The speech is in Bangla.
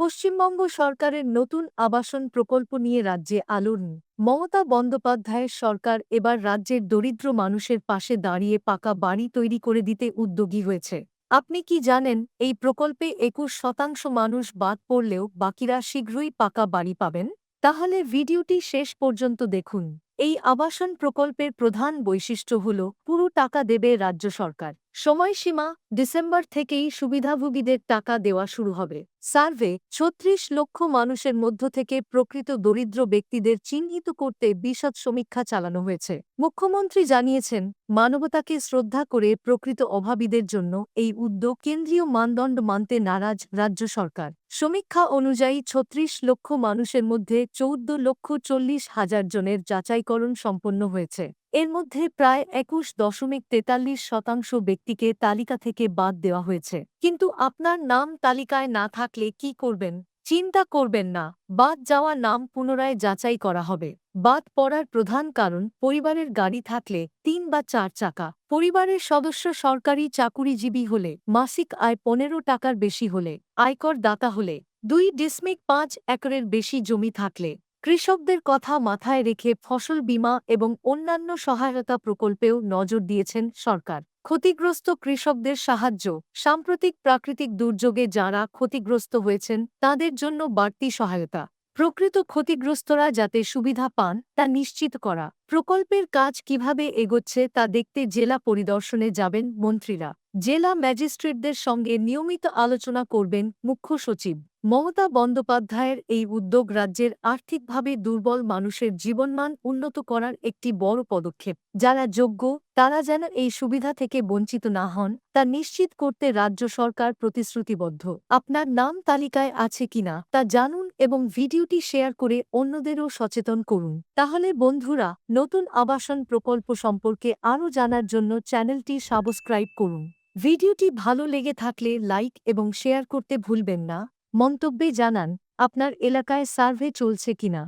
পশ্চিমবঙ্গ সরকারের নতুন আবাসন প্রকল্প নিয়ে রাজ্যে আলোড়ন মমতা বন্দ্যোপাধ্যায়ের সরকার এবার রাজ্যের দরিদ্র মানুষের পাশে দাঁড়িয়ে পাকা বাড়ি তৈরি করে দিতে উদ্যোগী হয়েছে। আপনি কি জানেন, এই প্রকল্পে একুশ শতাংশ মানুষ বাদ পড়লেও বাকিরা শীঘ্রই পাকা বাড়ি পাবেন? তাহলে ভিডিওটি শেষ পর্যন্ত দেখুন। এই আবাসন প্রকল্পের প্রধান বৈশিষ্ট্য হল, পুরো টাকা দেবে রাজ্য সরকার। সময়সীমা ডিসেম্বর থেকেই সুবিধাভোগীদের টাকা দেওয়া শুরু হবে। সার্ভে ছত্রিশ লক্ষ মানুষের মধ্য থেকে প্রকৃত দরিদ্র ব্যক্তিদের চিহ্নিত করতে বিশদ সমীক্ষা চালানো হয়েছে। মুখ্যমন্ত্রী জানিয়েছেন মানবতাকে শ্রদ্ধা করে প্রকৃত অভাবীদের জন্য এই উদ্যোগ কেন্দ্রীয় মানদণ্ড মানতে নারাজ রাজ্য সরকার। সমীক্ষা অনুযায়ী ছত্রিশ লক্ষ মানুষের মধ্যে চৌদ্দ লক্ষ চল্লিশ হাজার জনের যাচাইকরণ সম্পন্ন হয়েছে। এর মধ্যে প্রায় একুশ দশমিক তেতাল্লিশ শতাংশ ব্যক্তিকে তালিকা থেকে বাদ দেওয়া হয়েছে। কিন্তু আপনার নাম তালিকায় না থাকলে কি করবেন? চিন্তা করবেন না, বাদ যাওয়া নাম পুনরায় যাচাই করা হবে। বাদ পড়ার প্রধান কারণ, পরিবারের গাড়ি থাকলে তিন বা চার চাকা, পরিবারের সদস্য সরকারি চাকুরিজীবী হলে মাসিক আয় পনেরো টাকার বেশি হলে আয়কর দাতা হলে দুই ডিসমিক পাঁচ একরের বেশি জমি থাকলে কৃষকদের কথা মাথায় রেখে ফসল বীমা এবং অন্যান্য সহায়তা প্রকল্পেও নজর দিয়েছেন সরকার। ক্ষতিগ্রস্ত কৃষকদের সাহায্য, সাম্প্রতিক প্রাকৃতিক দুর্যোগে যাঁরা ক্ষতিগ্রস্ত হয়েছেন, তাদের জন্য বাড়তি সহায়তা। প্রকৃত ক্ষতিগ্রস্তরা যাতে সুবিধা পান, তা নিশ্চিত করা। প্রকল্পের কাজ কীভাবে এগোচ্ছে, তা দেখতে জেলা পরিদর্শনে যাবেন মন্ত্রীরা। জেলা ম্যাজিস্ট্রেটদের সঙ্গে নিয়মিত আলোচনা করবেন মুখ্য সচিব। মমতা বন্দ্যোপাধ্যায়ের এই উদ্যোগ রাজ্যের আর্থিকভাবে দুর্বল মানুষের জীবনমান উন্নত করার একটি বড় পদক্ষেপ। যারা যোগ্য, তারা যেন এই সুবিধা থেকে বঞ্চিত না হন, তা নিশ্চিত করতে রাজ্য সরকার প্রতিশ্রুতিবদ্ধ। আপনার নাম তালিকায় আছে কিনা, তা জানুন এবং ভিডিওটি শেয়ার করে অন্যদেরও সচেতন করুন। তাহলে বন্ধুরা, নতুন আবাসন প্রকল্প সম্পর্কে আরও জানার জন্য চ্যানেলটি সাবস্ক্রাইব করুন। ভিডিওটি ভালো লেগে থাকলে লাইক এবং শেয়ার করতে ভুলবেন না। মন্তব্যে জানান আপনার এলাকায় সার্ভে চলছে কিনা?